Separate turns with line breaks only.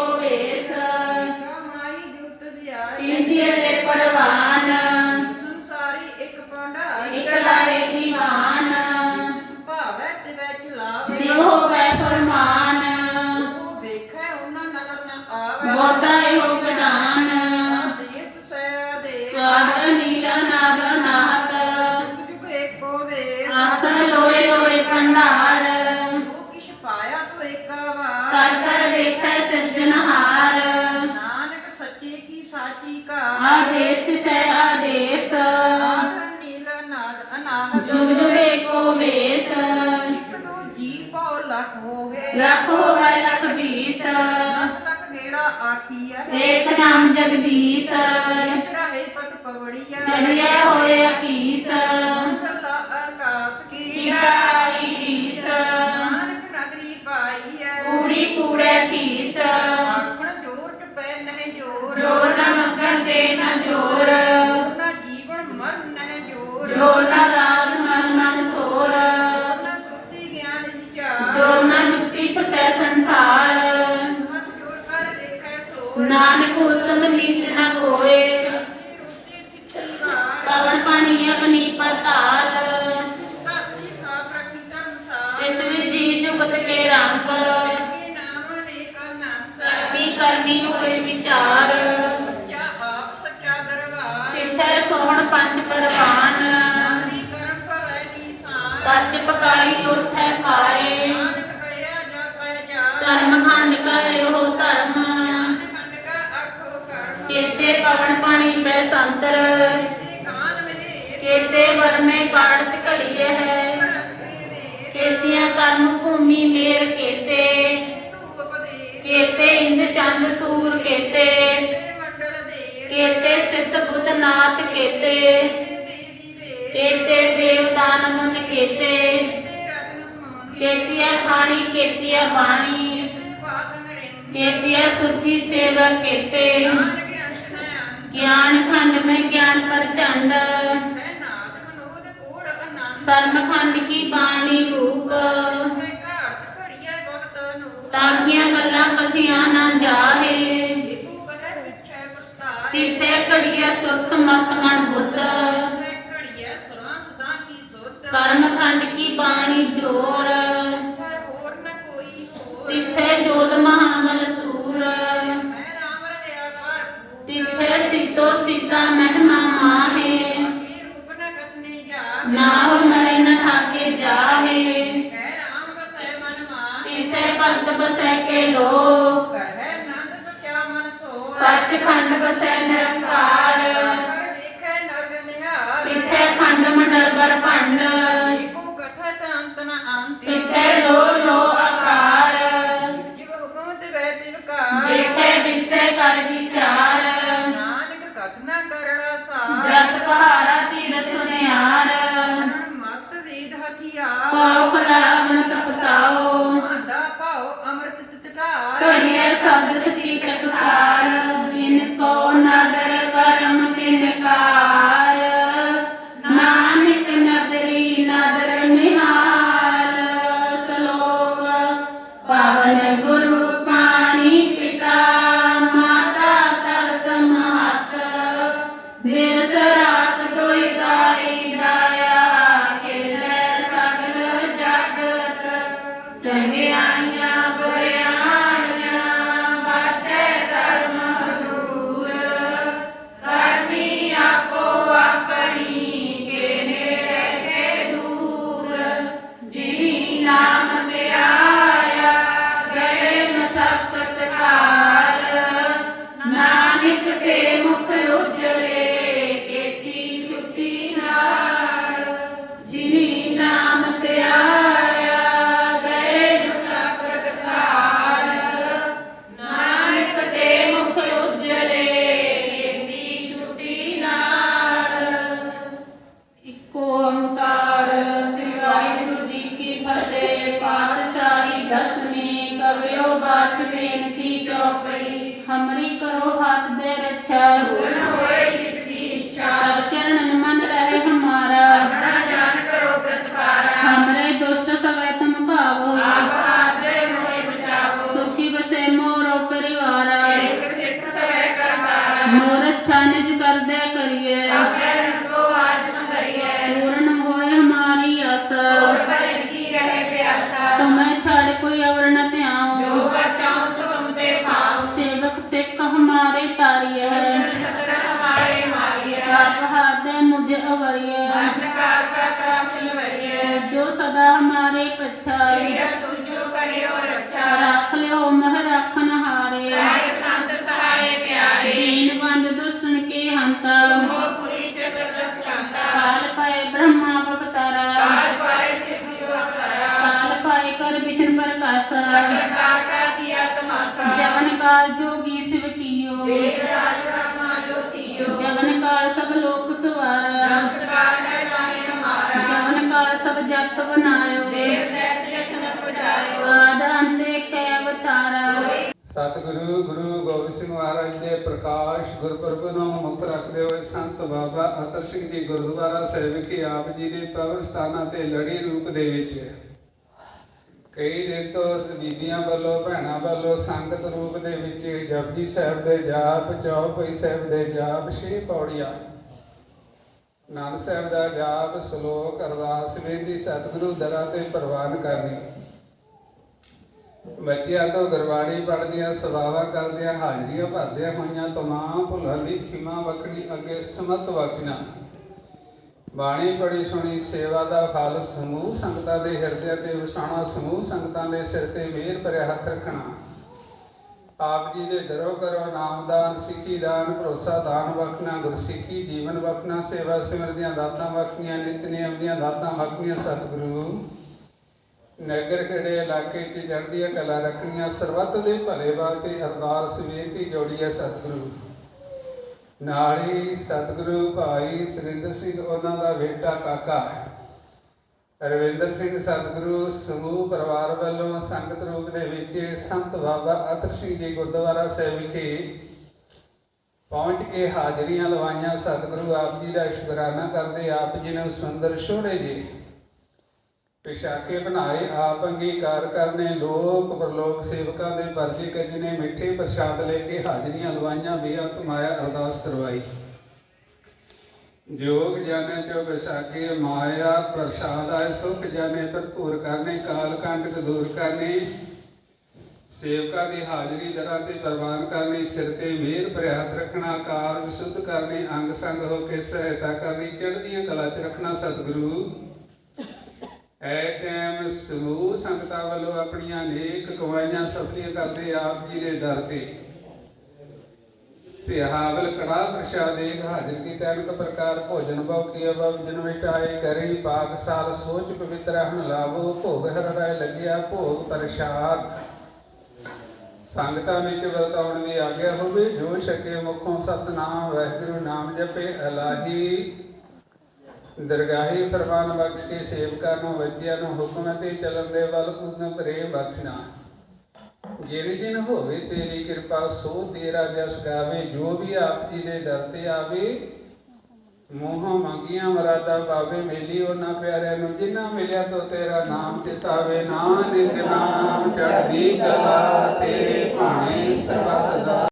ਏਕੋ ਵੇਸ
ਕਮਾਈ ਜੁਤ ਧਿਆਈ
ਇੰਜੀਏ ਦੇ ਪਰਵਾਨ।
ਸੰਸਾਰੀ ਇੱਕ ਪੰਡਾਰੀ
ਇਕ ਲਾਏ ਦੀਵਾਨ
ਸੁਭਾਵੈ ਤੇ ਵਿੱਚ ਲਾਵੇ
ਜਿਉ ਹੋਵੇ ਫਰਮਾਨ।
ਉਹ ਵੇਖੈ ਉਹਨਾਂ ਨਦਰ ਨਾ ਆਵੇ।
ਬਹੁਤਾ
ਸੱਚੇ ਕੀ
ਆਦੇਸ ਤਿਸੈ ਆਦੇਸ।
ਆਦ ਨੀਲ ਨਾਦ ਅਨਾਹਤ
ਜੁਗ ਜੁਗ ਏਕੋ ਵੇਸ।
ਇੱਕ ਦੋ ਜੀ ਪਉ ਲਖ ਹੋਵੇ।
ਲੱਖ ਹੋਵੇ ਲੱਖ ਬੀਸ।
ਲੱਖ ਲੱਖ ਗੇੜਾ ਆਖੀਆ
ਏਕ ਨਾਮ ਜਗਦੀਸ਼।
ਤੇਰਾ ਹੈ ਪਤ ਪਵੜੀਆ
ਚੜਿਆ ਕਰਨੀ ਹੋਏ ਵਿਚਾਰ।
ਸੱਚਾ ਆਪ ਸੱਚਾ ਦਰਬਾਰ।
ਤਿੱਥੈ ਸੋਹਣ ਪੰਜ ਪਰਵਾਨ।
ਨਾਗਰੀ ਕਰਮ ਭਵੈ ਨੀਸਾਨ।
ਕੱਚ ਪਕਾਈ ਉਥੈ ਪਾਏ।
ਨਾਨਕ ਕਹਿਆ ਜਾ ਪੈ ਜਾ।
ਧਰਮ ਖੰਡ ਕਏ ਉਹ ਧਰਮ।
ਨਾਨਕ ਖੰਡ ਕਾ ਆਖੋ ਕਰਮ।
ਕੇਤੇ ਪਵਨ ਪਾਣੀ ਬੈ ਸੰਤਰ।
ਕਾਨ
ਕੇਤੇ ਵਰਮੇ ਕਾੜਤ ਘੜੀਏ ਹੈ।
ਕੇ
ਕੇਤੀਆਂ ਕਰਮ ਭੂਮੀ ਮੇਰ ਕੇਤੇ ਚੰਦ ਸੂਰ ਕੇਤੇ। ਕੇਤੇ ਸਿੱਧ ਬੁੱਧ ਨਾਥ ਕੇਤੇ। ਕੇਤੇ ਦੇਵ ਦਾਨ ਮੁਨ ਕੇਤੇ। ਕੇਤੀਆ ਖਾਣੀ ਕੇਤੀਆ ਬਾਣੀ। ਕੇਤੀਆ ਸੁਰਤੀ ਸੇਵਾ ਕੇਤੇ। ਗਿਆਨ ਖੰਡ ਮੈਂ ਗਿਆਨ ਪ੍ਰਚੰਡ। ਸਰਮ ਖੰਡ ਕੀ ਬਾਣੀ ਰੂਪ। ਤਾਕੀਆਂ ਕਥੀਆਂ ਨਾ ਜਾਹੇ। ਤਿੱਥੇ ਘੜੀਏ ਸੁਰਤ ਮਤ ਮਨ ਬੁੱਧ।
ਹੈ ਘੜੀਐ ਸਰਵਾਂ ਸਦਾ ਕੀ ਸੁਧ।
ਕਰਮ ਖੰਡ ਕੀ ਬਾਣੀ ਜੋਰ।
ਹੈ ਹੋਰ ਨ ਕੋਈ ਹੋਰ।
ਤਿੱਥੇ ਜੋਤ ਮਹਾਬਲ ਸੂਰ।
ਮੈਂ ਰਾਮ ਰਹਿਆ ਭਰਪੂਰ
ਤਿੱਥੇ ਸਿੱਧੋ ਸਿੱਧਾ ਮਹਿਮਾ ਮਾਹੇ।
ਰੂਪ ਨ ਕਥਨੇ ਜਾ
ਨਾ ਹੋ ਮਰੇ ਨ ਠਾਕੇ ਜਾਹੇ। ਭਗਤ ਬਸੈ ਕੇ ਲੋ
ਕਹੈ ਨੰਦ ਮਨ
ਬਸੈ ਨਿਰੰਕਾਰ।
ਕਰ ਵੇਖੈ ਨਰ ਨਿਹਾਲ।
ਤਿੱਥੇ ਖੰਡ ਮੰਡਲ ਬਰਪੰਡ
ਏਕੋ ਕਥਾ ਤ ਅੰਤ ਨ ਅੰਤ।
ਤਿੱਥੇ ਲੋ ਲੋ ਆਕਾਰ।
ਜਿਵ ਹੁਕਮ ਤੇ ਵੈ ਤਿਵਕਾਰ
ਦੇਖੇ ਵਿਖਸੇ ਕਰ ਵਿਚਾਰ।
ਨਾਨਕ ਕਥਨਾ ਕਰੜਾ ਸਾਰ।
ਜਤ ਪਹਾਰਾ ਤੀਰ ਸੁਨਿਆਰ।
ਮਤ ਵੇਦ ਹਥਿਆਰ।
ਕਰਮ ਤਿਨ ਕਾਰ, ਨਾਨਕ ਨਦਰੀ ਨਦਰ ਨਿਹਾਲ, ਸਲੋਕ ਪਾਵਨ ਗੁਰੂ ਪਾਣੀ ਪਿਤਾ, ਮਾਤਾ ਤਤ ਮਹਤ, ਦਿਨ ਸ਼ਰਾਤ ਕੋਈ ਦਾਈ ਦਾਇਆ ਫਤਿਹ ਪਾਤਸ਼ਾਹੀ ਦਸਵੀਂ ਕਰਿਓ ਬਾਤ ਬੇਨਤੀ ਚੌਪਈ ਹਮਰੀ ਕਰੋ ਹੱਥ ਦੇ ਰੱਛਾ।
ਗੁਣ ਹੋਏ ਜਿਤ ਦੀ ਇੱਛਾ।
ਚਰਨ ਮਨ ਰਹੇ ਹਮਾਰਾ।
ਆਪਣਾ ਜਾਨ ਕਰੋ ਪ੍ਰਤਪਾਰਾ
ਹਮਰੇ ਦੁਸ਼ਟ ਸਵੈ ਤੁਮ ਕਾਵੋ
ਆਪ ਆਪਦੇ ਮੋਏ ਬਚਾਵੋ।
ਸੁਖੀ ਬਸੇ ਮੋਰੋ ਪਰਿਵਾਰਾ। ਇੱਕ
ਸਿੱਖ ਸਵੈ ਕਰਤਾਰਾ। ਮੋਰ ਅੱਛਾ
ਨਿਜ एक हमारे तारी है
हमारे माली है
आप हाथ दे मुझे अवरिय जो सदा हमारे
पछा
रख लियो मह रखन हारे काल जोगी शिव कियो
ਵੇਦ ਰਾਜ ਬ੍ਰਹਮਾ ਜੋ ਥੀਓ
जवन काल सब लोक सवारा
ਨਮਸਕਾਰ ਹੈ ਨਾਹੇ ਹਮਾਰਾ
जवन काल सब जगत बनायो
ਦੇਵ ਦੈਤ ਜਸ਼ਨ ਪੁਜਾਇਓ
ਆਦ ਅੰਤੇ ਕੈ ਅਵਤਾਰਾ
ਸਤਿਗੁਰੂ ਗੁਰੂ ਗੋਬਿੰਦ ਸਿੰਘ ਮਹਾਰਾਜ ਦੇ ਪ੍ਰਕਾਸ਼ ਗੁਰਪੁਰਬ ਨੂੰ ਮੁੱਖ ਰੱਖਦੇ ਹੋਏ ਸੰਤ ਬਾਬਾ ਅਤਰ ਸਿੰਘ ਜੀ ਗੁਰਦੁਆਰਾ ਸਾਹਿਬ ਵਿਖੇ ਆਪ ਜੀ ਦੇ ਪਵਨ ਸਥਾਨਾਂ ਤੇ ਲੜੀ ਰੂਪ ਦੇ ਵਿੱਚ ਕਈ ਦਿਨ ਤੋਂ ਉਸ ਬੀਬੀਆਂ ਵੱਲੋਂ, ਭੈਣਾਂ ਵੱਲੋਂ ਸੰਗਤ ਰੂਪ ਦੇ ਵਿੱਚ ਜਪਜੀ ਸਾਹਿਬ ਦੇ ਜਾਪ, ਚੌਪਈ ਸਾਹਿਬ ਦੇ ਜਾਪ ਛੇ ਪੌੜੀਆਂ। ਨਾਨਕ ਸਾਹਿਬ ਦਾ ਜਾਪ ਸ਼ਲੋਕ ਅਰਦਾਸ ਬੇਨਤੀ ਸਤਿਗੁਰੂ ਦਰਾਂ ਤੇ ਪ੍ਰਵਾਨ ਕਰਨੀ। ਬੱਚਿਆਂ ਤੋਂ ਗੁਰਬਾਣੀ ਪੜ੍ਹਦਿਆਂ ਸਵਾਵਾ ਕਰਦਿਆਂ, ਹਾਜ਼ਰੀਆਂ ਭਰਦਿਆਂ ਹੋਈਆਂ, ਤਮਾਮ ਭੁੱਲਾਂ ਦੀ ਖਿਮਾ ਵਕਣੀ ਅੱਗੇ ਸਮਤ ਵਕਣਾ ਬਾਣੀ ਪੜੀ ਸੁਣੀ, ਸੇਵਾ ਦਾ ਫਲ ਸਮੂਹ ਸੰਗਤਾਂ ਦੇ ਹਿਰਦਿਆਂ ਤੇ ਵਸਾਣਾ ਸਮੂਹ ਸੰਗਤਾਂ ਦੇ ਸਿਰ ਤੇ ਮਿਹਰ ਭਰਿਆ ਹੱਥ ਰੱਖਣਾ। ਆਪ ਜੀ ਦੇ ਦਰੋ ਕਰੋ ਨਾਮਦਾਨ ਸਿੱਖੀ ਦਾਨ, ਭਰੋਸਾ ਦਾਨ ਬਖਸ਼ਣਾ ਗੁਰਸਿੱਖੀ ਜੀਵਨ ਬਖਸ਼ਣਾ ਸੇਵਾ ਸਿਮਰ ਦੀਆਂ ਦਾਤਾਂ ਬਖਸ਼ਣੀਆਂ ਨਿਤ ਨਿਯਮ ਦੀਆਂ ਦਾਤਾਂ ਬਖਸ਼ਣੀਆਂ ਸਤਿਗੁਰੂ। ਨਗਰ ਖੇੜੇ, ਇਲਾਕੇ 'ਚ ਚੜ੍ਹਦੀਆਂ ਕਲਾ ਰੱਖਣੀਆਂ, ਸਰਬੱਤ ਦੇ ਭਲੇ ਵਾਸਤੇ ਅਰਦਾਸ, ਬੇਨਤੀ ਜੋੜੀ ਹੈ ਸਤਿਗੁਰੂ। ਨਾਲ ਹੀ ਸਤਿਗੁਰੂ ਭਾਈ ਸੁਰਿੰਦਰ ਸਿੰਘ, ਉਹਨਾਂ ਦਾ ਬੇਟਾ ਕਾਕਾ ਰਵਿੰਦਰ ਸਿੰਘ ਸਤਿਗੁਰੂ ਸਮੂਹ ਪਰਿਵਾਰ ਵੱਲੋਂ ਸੰਗਤ ਰੂਪ ਦੇ ਵਿੱਚ ਸੰਤ ਬਾਬਾ ਅਤਰ ਸਿੰਘ ਜੀ ਗੁਰਦੁਆਰਾ ਸਾਹਿਬ ਵਿਖੇ ਪਹੁੰਚ ਕੇ ਹਾਜ਼ਰੀਆਂ ਲਵਾਈਆਂ। ਸਤਿਗੁਰੂ ਆਪ ਜੀ ਦਾ ਸ਼ੁਕਰਾਨਾ ਕਰਦੇ ਆਪ ਜੀ ਨੂੰ ਸੁੰਦਰ ਸੋਹਣੇ ਜੀ ਪਿਸ਼ਾਕੇ ਬਣਾਏ ਆਪ ਅੰਗੀਕਾਰ ਕਰਨੇ, ਲੋਕ ਪਰਲੋਕ ਸੇਵਕਾਂ ਦੇ ਵਰਜੀ ਕਜਨੇ ਮਿੱਠੇ ਪ੍ਰਸ਼ਾਦ ਲੈ ਕੇ ਹਾਜ਼ਰੀਆਂ ਲਵਾਈਆਂ ਬੇਅੰਤ ਮਾਇਆ ਅਰਦਾਸ ਕਰਵਾਈ। ਜੋਗ ਜਾਣੇ ਚੋ ਵਿਸਾਖੀ ਮਾਇਆ, ਪ੍ਰਸਾਦ ਆਏ, ਸੁਖ ਜਾਣੇ, ਭਰਪੂਰ ਕਰਨੇ, ਕਾਲ ਕੰਟਕ ਦੂਰ ਕਰਨੇ। ਸੇਵਕਾਂ ਦੀ ਹਾਜ਼ਰੀ ਦਰਾਂ ਤੇ ਪ੍ਰਵਾਨ ਕਰਨੀ, ਸਿਰ ਤੇ ਮਿਹਰ ਪ੍ਰਿਆਤ ਰੱਖਣਾ, ਕਾਰਜ ਸੁਧ ਕਰਨੇ, ਅੰਗ ਸੰਗ ਹੋ ਕੇ ਸਹਾਇਤਾ ਕਰਨੀ, ਚੜ੍ਹਦੀਆਂ ਕਲਾ ਚ ਰੱਖਣਾ ਸਤਿਗੁਰੂ। ਐ ਟਾਈਮ ਸਮੂਹ ਸੰਗਤਾਂ ਵੱਲੋਂ ਆਪਣੀਆਂ ਨੇਕ ਕਮਾਈਆਂ ਸਫਲੀਆਂ ਕਰਦੇ ਆਪ ਜੀ ਦੇ ਦਰ ਤੇ। ਤੇ ਹਾਵਲ ਕੜਾ ਪ੍ਰਸ਼ਾਦ ਹਾਜ਼ਰ ਕੀਤਾ, ਅਨਕ ਪ੍ਰਕਾਰ ਭੋਜਨ ਭਾਉ ਕੀ ਬਵ ਜਨ ਵਿਟਾਏ ਕਰੀ ਪਾਕ ਸਾਲ ਸੋਚ ਪਵਿੱਤਰ ਹਨ ਲਾਭੋ ਭੋਗ ਹਰ ਰਾਏ ਲੱਗਿਆ, ਭੋਗ ਪ੍ਰਸ਼ਾਦ। ਸੰਗਤਾਂ ਵਿੱਚ ਵਰਤਾਉਣ ਦੀ ਆਗਿਆ ਹੋਵੇ, ਜੋ ਛਕੇ ਮੁਖੋਂ ਸਤਨਾਮ, ਵਾਹਿਗੁਰੂ ਨਾਮ ਜਪੇ, ਅਲਾਹੀ। ਦਰਗਾਹੀ ਫਰਮਾਨ ਬਖਸ਼ ਕੇ ਸੇਵਕਾਂ ਨੂੰ, ਬੱਚਿਆਂ ਨੂੰ ਹੁਕਮ ਤੇ ਚੱਲਣ ਦੇ ਵੱਲ ਉਦਮ ਪ੍ਰੇਮ ਬਖਸ਼ਣਾ। ਜਿਨ ਜਿਨ ਹੋਵੇ ਤੇਰੀ ਕਿਰਪਾ, ਸੋ ਤੇਰਾ ਜਸ ਗਾਵੇ। ਜੋ ਵੀ ਆਪ ਜੀ ਦੇ ਦਰ ਤੇ ਆਵੇ, ਮੋਹਾਂ ਮੰਗੀਆਂ ਮਰਾਦਾ ਪਾਵੇ। ਮੇਲੀ ਉਹਨਾਂ ਪਿਆਰਿਆਂ ਨੂੰ ਜਿਨ੍ਹਾਂ ਮਿਲਿਆ ਤੋ ਤੇਰਾ ਨਾਮ ਚਿਤਾਵੇ ਨਾਨਕ ਨਾਮ ਚੜ੍ਹਦੀ ਕਲਾ, ਤੇਰੇ ਭਾਣੇ ਸਰਬੱਤ ਦਾ